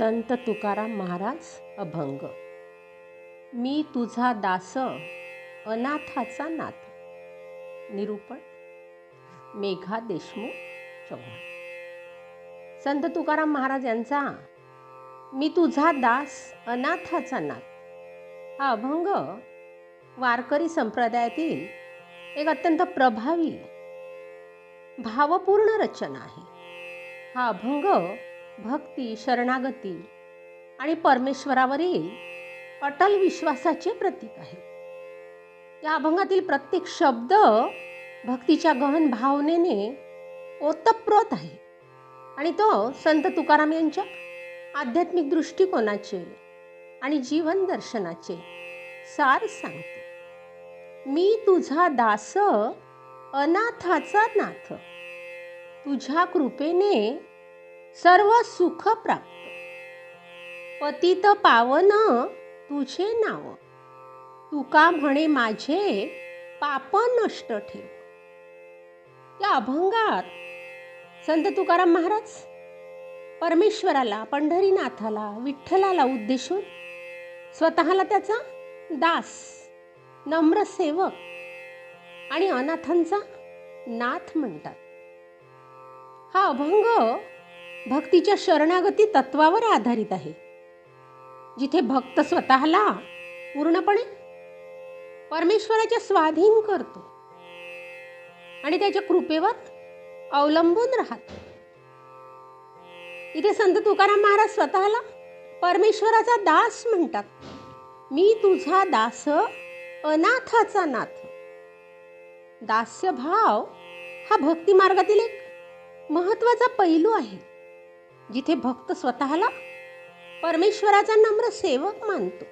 संत तुकाराम महाराज अभंग. मी तुझा दास अनाथाचा नाथ निरूपण मेघा देशमुख चव्हाण. संत तुकाराम महाराज यांचा मी तुझा दास अनाथाचा नाथ हा अभंग वारकरी संप्रदायातील एक अत्यंत प्रभावी भावपूर्ण रचना आहे. हा अभंग भक्ती शरणागती आणि परमेश्वरावरील अटल विश्वासाचे प्रतीक आहे. या अभंगातील प्रत्येक शब्द भक्तीच्या गहन भावनेने ओतप्रोत आहे. आणि तो संत तुकाराम यांच्या आध्यात्मिक दृष्टिकोनाचे आणि जीवन दर्शनाचे सार सांगतो. मी तुझा दास अनाथाचा नाथ. तुझ्या कृपेने सर्व सुख प्राप्त. पतित पावन तुझे नाव. तुका म्हणे माझे पाप नष्ट ठेव. या अभंगात संत तुकाराम महाराज परमेश्वराला पंढरीनाथाला विठ्ठलाला उद्देशून स्वतःला त्याचा दास नम्र सेवक आणि अनाथांचा नाथ म्हणतात. हा अभंग भक्तीच्या शरणागती तत्वावर आधारित आहे. जिथे भक्त स्वतःला पूर्णपणे परमेश्वराच्या स्वाधीन करतो आणि त्याच्या कृपेवर अवलंबून राहतो. इथे संत तुकाराम महाराज स्वतःला परमेश्वराचा दास म्हणतात. मी तुझा दास अनाथाचा नाथ. दास्य भाव हा भक्ती मार्गातील एक महत्त्वाचा पैलू आहे. जिथे भक्त स्वतःला परमेश्वराचा नम्र सेवक मानतो.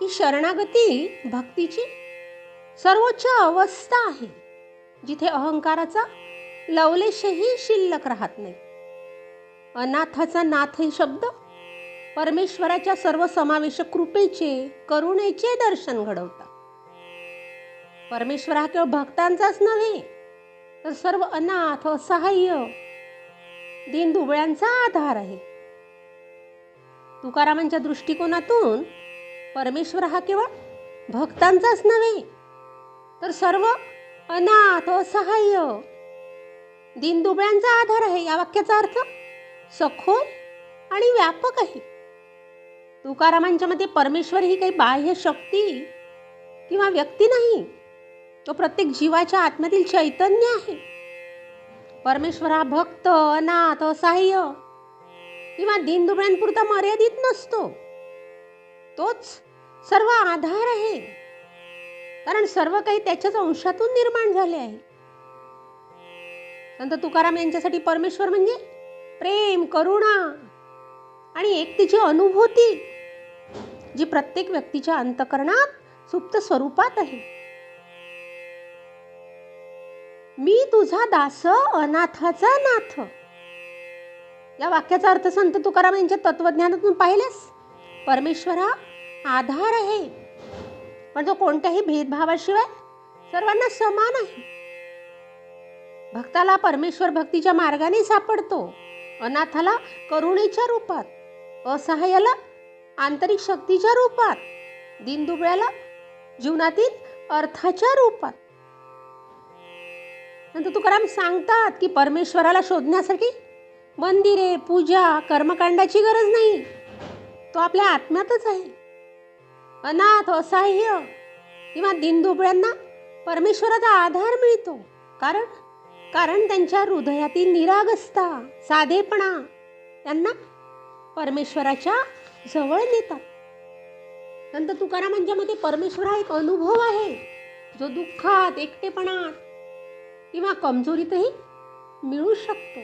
ही शरणागती भक्तीची सर्वोच्च अवस्था आहे. जिथे अहंकाराचा लवलेशही शिल्लक राहत नाही. अनाथाचा नाथ हे शब्द परमेश्वराच्या सर्व समावेशक कृपेचे करुणेचे दर्शन घडवतात. परमेश्वर हा केवळ भक्तांचाच नव्हे तर सर्व अनाथ असहाय्य दीनदुबळ्यांचा आधार आहे. तुकारामांच्या दृष्टिकोनातून परमेश्वर हा केवळ भक्तांचाच नव्हे तर सर्व अनाथ असहाय्य दीनदुबळ्यांचा आधार आहे. या वाक्याचा अर्थ सखोल आणि व्यापक आहे. तुकारामांच्या मते परमेश्वर ही काही बाह्य शक्ती किंवा व्यक्ती नाही तो प्रत्येक जीवाच्या आतमधील चैतन्य आहे. परमेश्वर हा भक्त अनाथ असहाय्य किंवा दीनदुबळ्यांपुरता मर्यादित नसतो. तोच सर्व आधार आहे. कारण सर्व काही त्याच्याच अंशातून निर्माण झाले आहे. संत तुकाराम यांच्यासाठी परमेश्वर म्हणजे प्रेम करुणा आणि एक तिची अनुभूती जी प्रत्येक व्यक्तीच्या अंतकरणात सुप्त स्वरूपात आहे. मी तुझा दास अनाथाचा नाथ. या वाक्याचा अर्थ संत तुकाराम यांच्या तत्वज्ञानातून पाहिलेस परमेश्वर हा आधार आहे. पण तो कोणत्याही भेदभावाशिवाय सर्वांना समान आहे. भक्ताला परमेश्वर भक्तीच्या मार्गाने सापडतो. अनाथाला करुणेच्या रूपात असहाय्याला आंतरिक शक्तीच्या रूपात दिनदुबळ्याला जीवनातील अर्थाच्या रूपात. नंतर तुकाराम सांगतात की परमेश्वराला शोधण्यासाठी मंदिरे पूजा कर्मकांडाची गरज नाही. तो आपल्या आत्म्यातच आहे. अनाथ असहाय्य किंवा दिनदुबळ्यांना परमेश्वराचा आधार मिळतो. कारण कारण त्यांच्या हृदयातील निरागसता साधेपणा त्यांना परमेश्वराच्या जवळ नेतात. नंतर तुकारामांच्या मते परमेश्वर हा एक अनुभव आहे. जो दुःखात एकटेपणात किंवा कमजोरीतही मिळू शकतो.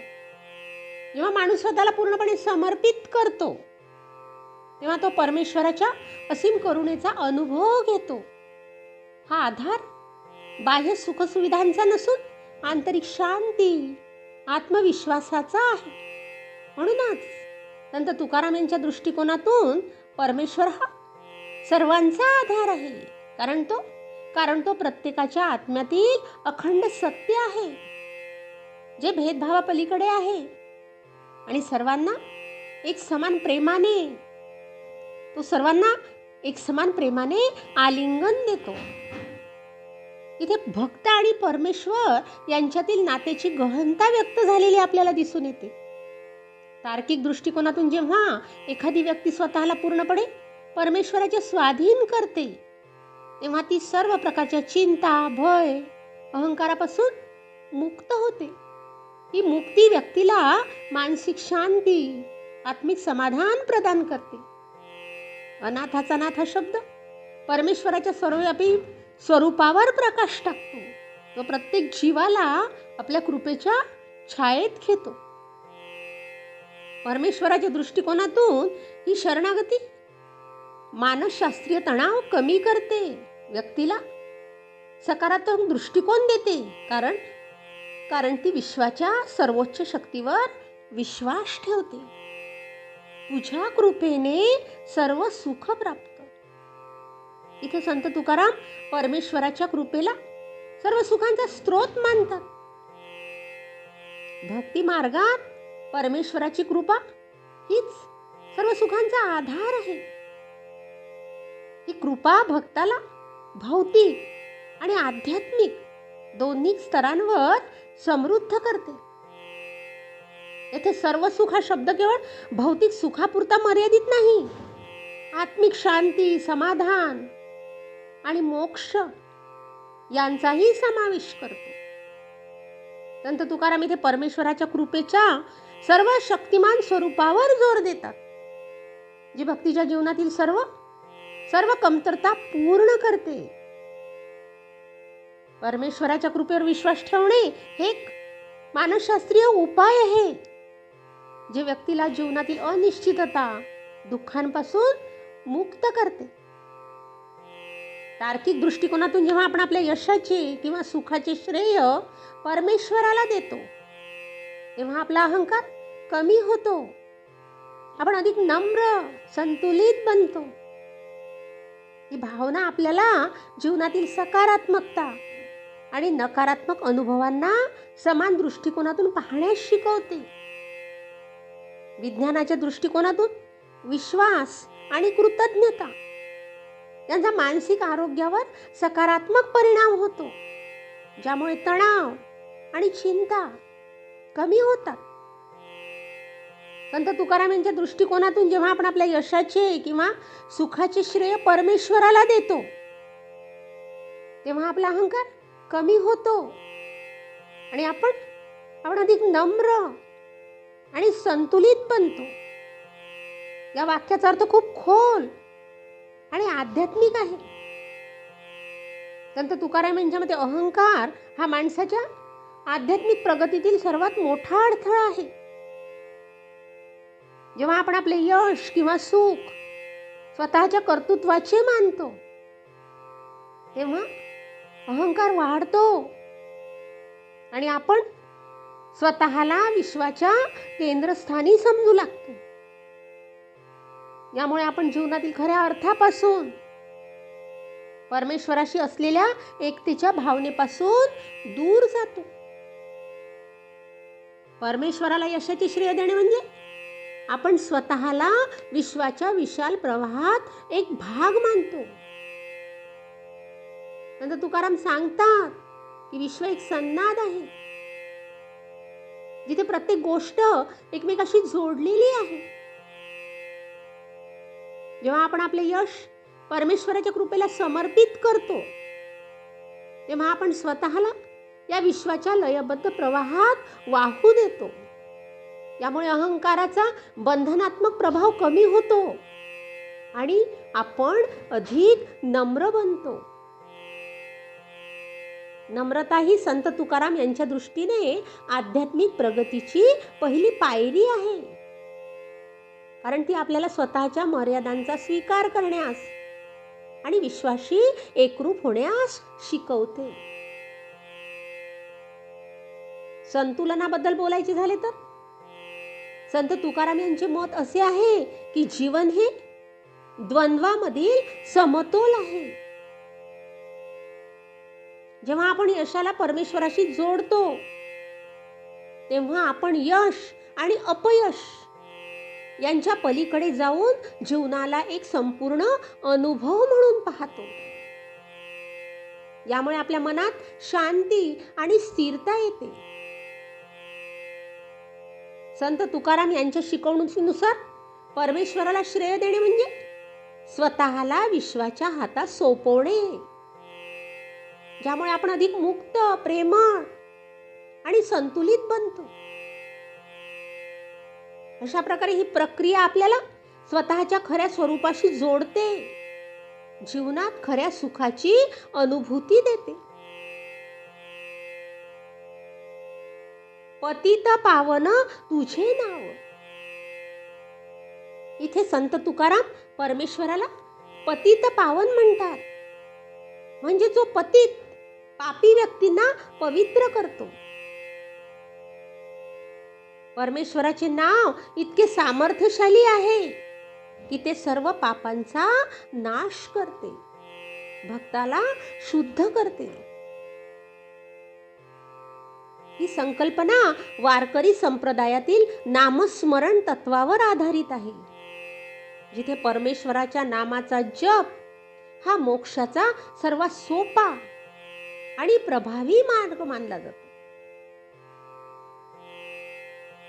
जेव्हा माणूस स्वतःला पूर्णपणे समर्पित करतो तेव्हा तो परमेश्वराच्या असीम करुणेचा अनुभव घेतो. हा आधार बाह्य सुखसुविधांचा नसून आंतरिक शांती आत्मविश्वासाचा आहे. म्हणूनच संत तुकाराम यांच्या दृष्टिकोनातून परमेश्वर हा सर्वांचा आधार आहे. कारण तो कारण तो प्रत्येकाच्या आत्म्यातील अखंड सत्य आहे जे भेदभावापलीकडे आहे. आणि सर्वांना एक समान प्रेमाने तो सर्वांना एक समान प्रेमाने आलिंगन देतो. इथे भक्त आणि परमेश्वर यांच्यातील नात्याची गहनता व्यक्त झालेली आपल्याला दिसून येते. तार्किक दृष्टिकोनातून जेव्हा एखादी व्यक्ती स्वतःला पूर्णपणे परमेश्वराच्या स्वाधीन करते तेव्हा ती सर्व प्रकारच्या चिंता भय अहंकारापासून मुक्त होते. ही मुक्ती व्यक्तीला मानसिक शांती आत्मिक समाधान प्रदान करते. अनाथाचा नाथ हा शब्द परमेश्वराच्या सर्वव्यापी स्वरूपावर प्रकाश टाकतो. तो प्रत्येक जीवाला आपल्या कृपेच्या छायेत घेतो. परमेश्वराच्या दृष्टिकोनातून ही शरणागती मानसशास्त्रीय तणाव कमी करते. व्यक्तीला सकारात्मक दृष्टिकोन देते. कारण कारण ती विश्वाच्या सर्वोच्च शक्तीवर विश्वास ठेवते. तुझ्या कृपेने सर्व सुख प्राप्त. इथे संत तुकाराम परमेश्वराच्या कृपेला सर्व सुखांचा स्रोत मानतात. भक्ती मार्गात परमेश्वराची कृपा हीच सर्व सुखांचा आधार आहे. ही कृपा भक्ताला भौतिक आणि आध्यात्मिक दोन्ही स्तरांवर समृद्ध करते. येथे सर्व सुख हा शब्द केवळ भौतिक सुखापुरता मर्यादित नाही. आत्मिक शांती समाधान आणि मोक्ष यांचाही समावेश करतो. संत तुकाराम इथे परमेश्वराच्या कृपेच्या सर्व शक्तिमान स्वरूपावर जोर देतात. जी भक्तीच्या जीवनातील सर्व सर्व कमतरता पूर्ण करते. परमेश्वराच्या कृपेवर विश्वास ठेवणे हे एक मानसशास्त्रीय उपाय आहे. जे व्यक्तीला जीवनातील अनिश्चितता दुःखांपासून मुक्त करते. तार्किक दृष्टिकोनातून जेव्हा आपण आपल्या यशाचे किंवा सुखाचे श्रेय परमेश्वराला देतो तेव्हा आपला अहंकार कमी होतो. आपण अधिक नम्र संतुलित बनतो. ही भावना आपल्याला जीवनातील सकारात्मकता आणि नकारात्मक अनुभवांना समान दृष्टिकोनातून पाहण्यास शिकवते. विज्ञानाच्या दृष्टिकोनातून विश्वास आणि कृतज्ञता यांचा मानसिक आरोग्यावर सकारात्मक परिणाम होतो ज्यामुळे तणाव आणि चिंता कमी होतात. संत तुकाराम यांच्या दृष्टिकोनातून जेव्हा आपण आपल्या यशाचे किंवा सुखाचे श्रेय परमेश्वराला देतो तेव्हा आपला अहंकार कमी होतो. आणि आपण आपण अधिक नम्र आणि संतुलित बनतो. या वाक्याचा अर्थ खूप खोल आणि आध्यात्मिक आहे. संत तुकाराम यांच्या मते अहंकार हा माणसाच्या आध्यात्मिक प्रगतीतील सर्वात मोठा अडथळा आहे. जेव्हा आपण आपले यश किंवा सुख स्वतःच्या कर्तृत्वाचे मानतो तेव्हा अहंकार वाढतो. आणि आपण स्वतःला विश्वाच्या केंद्रस्थानी समजू लागतो. यामुळे आपण जीवनातील खऱ्या अर्थापासून परमेश्वराशी असलेल्या एकतेच्या भावनेपासून दूर जातो. परमेश्वराला यशाची श्रेय देणे म्हणजे आपण स्वतःला विश्वाच्या विशाल प्रवाहात एक भाग मानतो. नंतर तुकाराम सांगतात की विश्व एक सन्नाद आहे. जिथे प्रत्येक गोष्ट एकमेकाशी जोडलेली आहे. जेव्हा आपण आपले यश परमेश्वराच्या कृपेला समर्पित करतो तेव्हा आपण स्वतःला या विश्वाच्या लयबद्ध प्रवाहात वाहू देतो. त्यामुळे अहंकाराचा बंधनात्मक प्रभाव कमी होतो. आणि आपण अधिक नम्र बनतो. नम्रता ही संत तुकाराम यांच्या दृष्टीने आध्यात्मिक प्रगतीची पहिली पायरी आहे. कारण ती आपल्याला स्वतःच्या मर्यादांचा स्वीकार करण्यास आणि विश्वाशी एकरूप होण्यास शिकवते. संतुलनाबद्दल बोलायचे झाले तर? संत तुकाराम यांचे मत असे आहे की जीवन हे द्वंद्वामधील समतोल आहे. जेव्हा आपण यशाला परमेश्वराशी जोडतो तेव्हा आपण यश आणि अपयश यांच्या पलीकडे जाऊन जीवनाला एक संपूर्ण अनुभव म्हणून पाहतो. यामुळे आपल्या मनात शांती आणि स्थिरता येते. संत तुकाराम यांच्या शिकवणुकीनुसार परमेश्वराला श्रेय देणे म्हणजे स्वतःला विश्वाच्या हातात सोपवणे. ज्यामुळे आपण अधिक मुक्त प्रेमळ आणि संतुलित बनतो. अशा प्रकारे ही प्रक्रिया आपल्याला स्वतःच्या खऱ्या स्वरूपाशी जोडते. जीवनात खऱ्या सुखाची अनुभूती देते. पतित पावन तुझे नाव. इथे संत तुकाराम परमेश्वराला पतित पावन म्हणतात. म्हणजे जो पतित पापी व्यक्तींना पवित्र करतो. परमेश्वराचे नाव इतके सामर्थ्यशाली आहे की ते सर्व पापांचा नाश करते. भक्ताला शुद्ध करते. ही संकल्पना वारकरी संप्रदायातील नामस्मरण तत्वावर आधारित आहे. जिथे परमेश्वराच्या नामाचा जप हा मोक्षाचा सर्वात सोपा आणि प्रभावी मार्ग मानला जातो.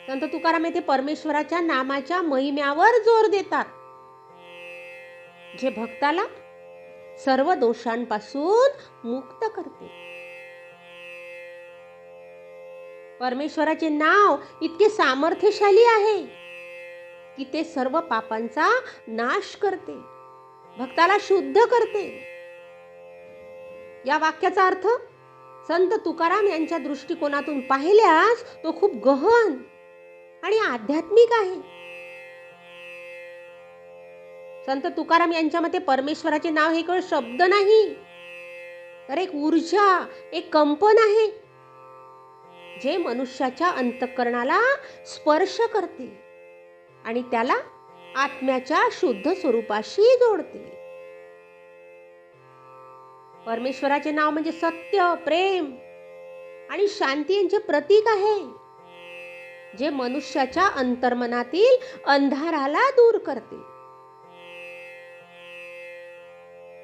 संत तुकाराम येथे परमेश्वराच्या नामाच्या महिम्यावर जोर देतात. जे भक्ताला सर्व दोषांपासून मुक्त करते. परमेश्वराचे नाव इतके सामर्थ्यशाली आहे की ते सर्व पापांचा नाश करते भक्ताला शुद्ध करते. या वाक्याचा अर्थ संत तुकाराम यांच्या दृष्टिकोनातून पाहिल्यास तो खूप गहन आणि आध्यात्मिक आहे. संत तुकाराम यांच्या मते परमेश्वराचे नाव हे केवळ शब्द नाही तर एक ऊर्जा एक कंपन आहे. जे मनुष्याच्या अंतकरणाला स्पर्श करते आणि त्याला आत्म्याच्या शुद्ध स्वरूपाशी जोडते परमेश्वराचे नाव म्हणजे सत्य प्रेम आणि शांती यांचे प्रतीक आहे जे मनुष्याच्या अंतर्मनातील अंधाराला दूर करते.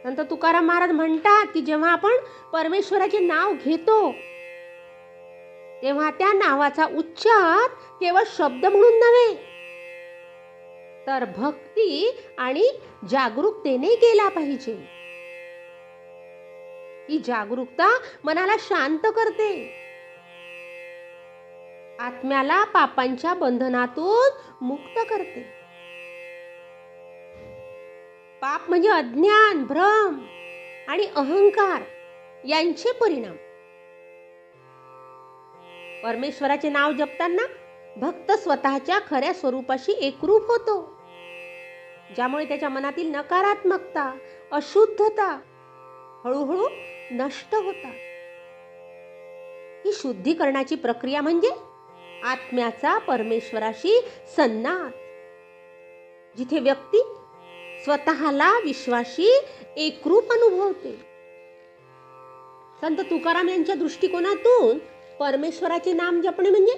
नंतर तुकाराम महाराज म्हणतात की जेव्हा आपण परमेश्वराचे नाव घेतो तेव्हा त्या नावाचा उच्चार केवळ शब्द म्हणून नव्हे तर भक्ती आणि जागरूकतेने केला पाहिजे. ही जागरूकता मनाला शांत करते. आत्म्याला पापांच्या बंधनातून मुक्त करते. पाप म्हणजे अज्ञान भ्रम आणि अहंकार यांचे परिणाम. परमेश्वराचे नाव जपताना भक्त स्वतःच्या खऱ्या स्वरूपाशी एकरूप होतो. ज्यामुळे त्याच्या मनातील नकारात्मकता अशुद्धता हळूहळू नष्ट होतात. ही शुद्धीकरणाची प्रक्रिया म्हणजे आत्म्याचा परमेश्वराशी सन्नात जिथे व्यक्ती स्वतःला विश्वाशी एकरूप अनुभवते. संत तुकाराम यांच्या दृष्टिकोनातून परमेश्वराचे नाम जपणे म्हणजे?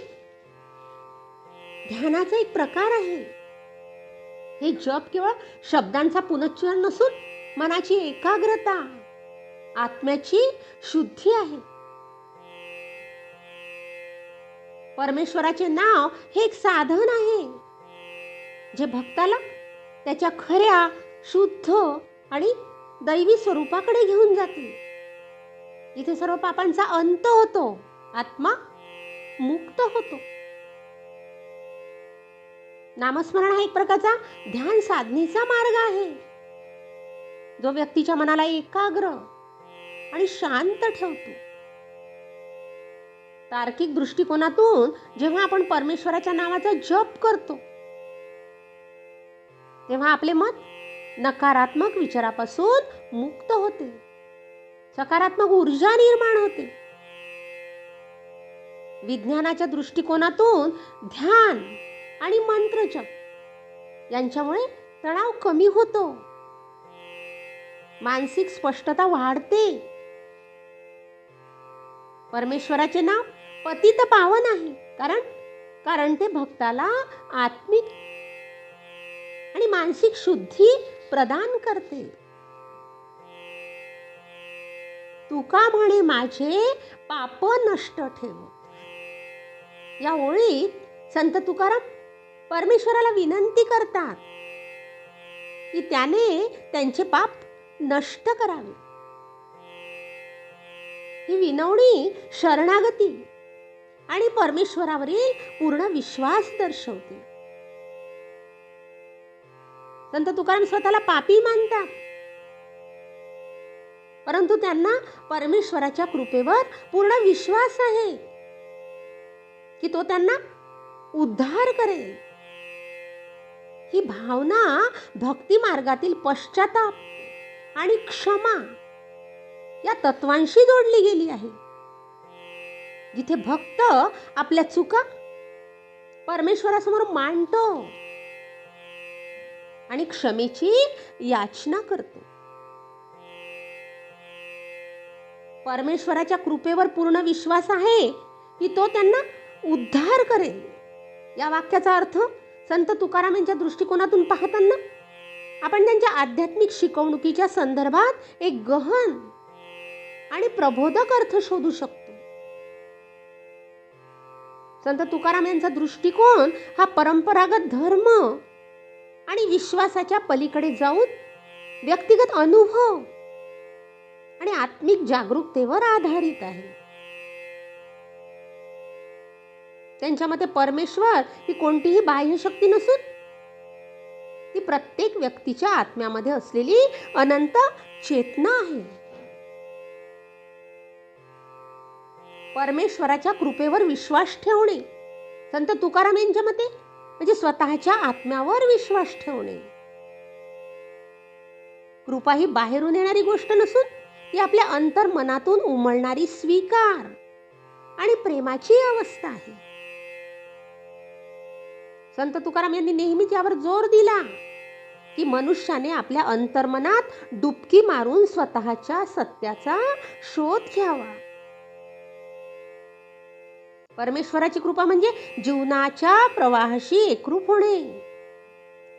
ध्यानाचा एक प्रकार आहे. हे जप केवळ शब्दांचा पुनच्चार नसून मनाची एकाग्रता आत्म्याची शुद्धी आहे. परमेश्वराचे नाव हे एक साधन आहे. जे भक्ताला त्याच्या खऱ्या शुद्ध आणि दैवी स्वरूपाकडे घेऊन जाते. इथे सर्व पापांचा अंत होतो. आत्मा मुक्त होतो. नामस्मरण हा एक प्रकारचा ध्यान साधनेचा मार्ग आहे. जो व्यक्तीच्या मनाला एकाग्र आणि शांत ठेवतो. तार्किक दृष्टिकोनातून जेव्हा आपण परमेश्वराच्या नावाचा जप करतो तेव्हा आपले मन नकारात्मक विचारापासून मुक्त होते. सकारात्मक ऊर्जा निर्माण होते. विज्ञानाच्या दृष्टिकोनातून ध्यान आणि मंत्रजप यांच्यामुळे तणाव कमी होतो. मानसिक स्पष्टता वाढते. परमेश्वराचे नाव पतित पावन आहे. कारण कारण ते भक्ताला आत्मिक आणि मानसिक शुद्धी प्रदान करते. तुका म्हणे माझे पाप नष्ट ठेव या ओळीत संत तुकाराम परमेश्वराला विनंती करतात की त्याने त्यांचे पाप नष्ट करावे. ही विनवणी शरणागती आणि परमेश्वरावरील पूर्ण विश्वास दर्शवते. संत तुकाराम स्वतःला पापी मानतात. परंतु त्यांना परमेश्वराच्या कृपेवर पूर्ण विश्वास आहे. की तो त्यांना उद्धार करेल. ही भावना भक्ती मार्गातील पश्चाताप आणि क्षमा या तत्वांशी जोडली गेली आहे. जिथे भक्त आपल्या चुका परमेश्वरासमोर मांडतो आणि क्षमेची याचना करतो. परमेश्वराच्या कृपेवर पूर्ण विश्वास आहे की तो त्यांना उद्धार करेल. या वाक्याचा अर्थ संत तुकाराम यांच्या दृष्टिकोनातून पाहताना आपण त्यांच्या आध्यात्मिक शिकवणुकीच्या संदर्भात एक गहन आणि प्रबोधक अर्थ शोधू शकतो. संत तुकाराम यांचा दृष्टिकोन हा परंपरागत धर्म आणि विश्वासाच्या पलीकडे जाऊन व्यक्तिगत अनुभव आणि आत्मिक जागरूकतेवर आधारित आहे. त्यांच्या मते परमेश्वर ही कोणतीही बाह्य शक्ती नसून ती प्रत्येक व्यक्तीच्या आत्म्यामध्ये असलेली अनंत चेतना आहे. परमेश्वराच्या कृपेवर विश्वास ठेवणे. संत तुकाराम यांच्या मते म्हणजे स्वतःच्या आत्म्यावर विश्वास ठेवणे. कृपा ही बाहेरून येणारी गोष्ट नसून ती आपल्या अंतर्मनातून उमळणारी स्वीकार आणि प्रेमाची अवस्था आहे. संत तुकाराम यांनी नेहमीच यावर जोर दिला की मनुष्याने आपल्या अंतर्मनात डुबकी मारून स्वतःच्या सत्याचा शोध घ्यावा. परमेश्वराची कृपा म्हणजे जीवनाच्या प्रवाहाशी एकरूप होणे.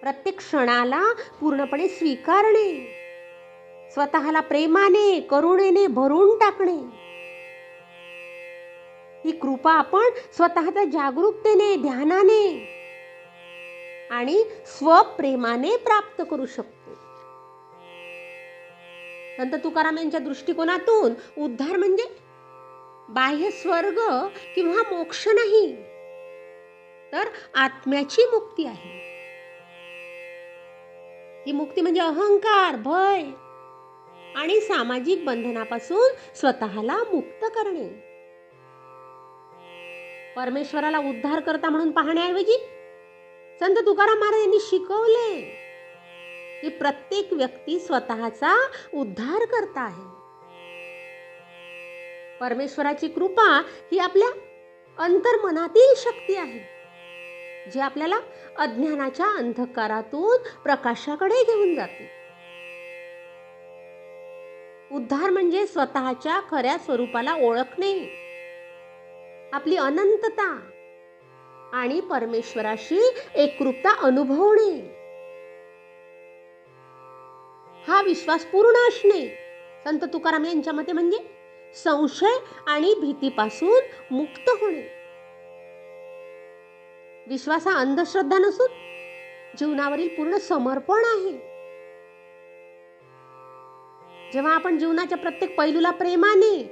प्रत्येक क्षणाला पूर्णपणे स्वीकारणे. स्वतःला प्रेमाने करुणेने भरून टाकणे. ही कृपा आपण स्वतःच्या जागरूकतेने ध्यानाने आणि स्वप्रेमाने प्राप्त करू शकतो. संत तुकाराम यांच्या दृष्टिकोनातून उद्धार म्हणजे बाह्य स्वर्ग किंवा मोक्ष नाही तर आत्म्याची मुक्ती आहे. ही मुक्ती म्हणजे अहंकार भय आणि सामाजिक बंधनापासून स्वतःला मुक्त करणे. परमेश्वराला उद्धार करता म्हणून पाहण्याऐवजी संत तुकाराम महाराज यांनी शिकवले की प्रत्येक व्यक्ती स्वतःचा उद्धार करता आहे. परमेश्वराची कृपा ही आपल्या अंतर्मनातील शक्ती आहे जी आपल्याला अज्ञानाच्या अंधकारातून प्रकाशाकडे घेऊन जाते. उद्धार म्हणजे स्वतःच्या खऱ्या स्वरूपाला ओळखणे आपली अनंतता आणि परमेश्वराशी एकरूपता अनुभवणे. हा विश्वास पूर्ण असणे. संत तुकाराम यांच्या मते म्हणजे संशय आणि भीतीपासून मुक्त होणे. विश्वास हा अंधश्रद्धा नसून जीवनावरील पूर्ण समर्पण आहे. जेव्हा आपण जीवनाच्या प्रत्येक पैलूला प्रेमाने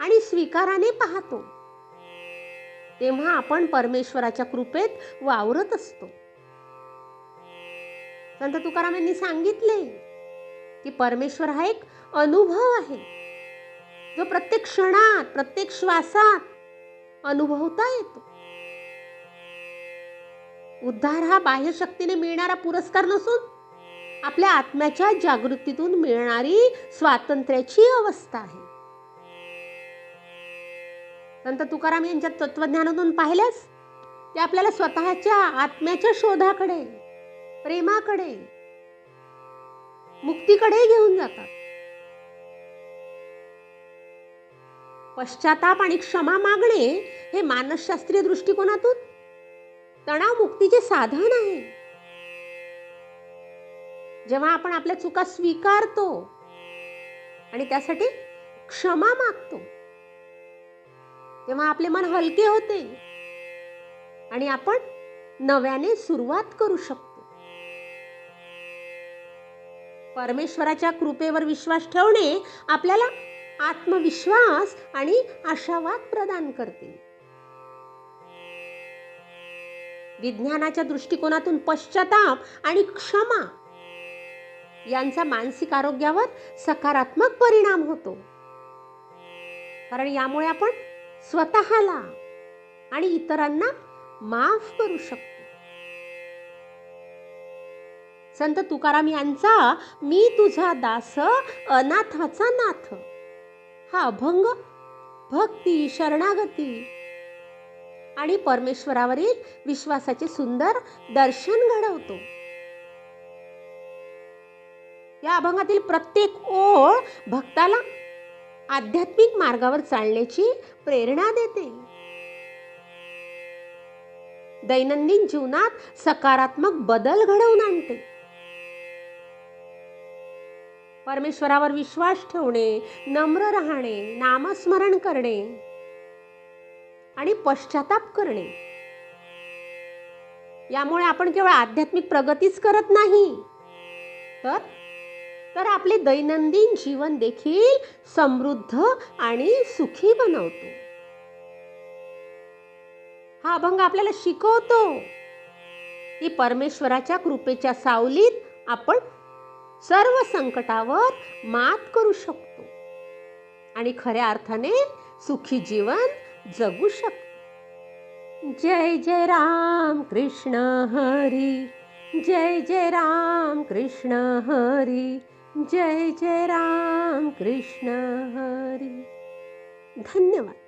आणि स्वीकाराने पाहतो तेव्हा आपण परमेश्वराच्या कृपेत वावरत असतो. संत तुकाराम यांनी सांगितले की परमेश्वर हा एक अनुभव आहे. जो प्रत्येक क्षणात प्रत्येक श्वासात अनुभवता येतो. उद्धार हा बाह्य शक्तीने मिळणारा पुरस्कार नसून आपल्या आत्म्याच्या जागृतीतून मिळणारी स्वातंत्र्याची अवस्था आहे. संत तुकाराम यांच्या तत्वज्ञानातून पाहिल्यास ते आपल्याला स्वतःच्या आत्म्याच्या शोधाकडे प्रेमाकडे मुक्तीकडे घेऊन जातात. पश्चाताप आणि क्षमा मागणे हे मानसशास्त्रीय दृष्टिकोनातून तणाव मुक्तीचे साधन आहे. जेव्हा आपण आपल्या चुका स्वीकारतो आणि त्यासाठी क्षमा मागतो तेव्हा आपले मन हलके होते. आणि आपण नव्याने सुरुवात करू शकतो. परमेश्वराच्या कृपेवर विश्वास ठेवणे आपल्याला आत्मविश्वास आणि आशावाद प्रदान करते. विज्ञानाच्या दृष्टिकोनातून पश्चाताप आणि क्षमा यांचा मानसिक आरोग्यावर सकारात्मक परिणाम होतो. कारण यामुळे आपण स्वतःला आणि इतरांना माफ करू शकतो. संत तुकाराम यांचा मी तुझा दास अनाथाचा नाथ. हा अभंग भक्ती शरणागती आणि परमेश्वरावरील विश्वासाचे सुंदर दर्शन घडवतो. या अभंगातील प्रत्येक ओळ भक्ताला आध्यात्मिक मार्गावर चालण्याची प्रेरणा देते. दैनंदिन जीवनात सकारात्मक बदल घडवून आणते. परमेश्वरावर विश्वास ठेवणे नम्र राहणे नामस्मरण करणे आणि पश्चाताप करणे. यामुळे आपण केवळ आध्यात्मिक प्रगतीच करत नाही तर तर आपले दैनंदिन जीवन देखील समृद्ध आणि सुखी बनवतो. हा अभंग आपल्याला शिकवतो. की परमेश्वराच्या कृपेच्या सावलीत आपण सर्व संकटावर मात करू शकतो आणि खऱ्या अर्थाने सुखी जीवन जगू शकतो. जय जय राम कृष्ण हरी जय जय राम कृष्ण हरी. जय जय राम कृष्ण हरी। धन्यवाद।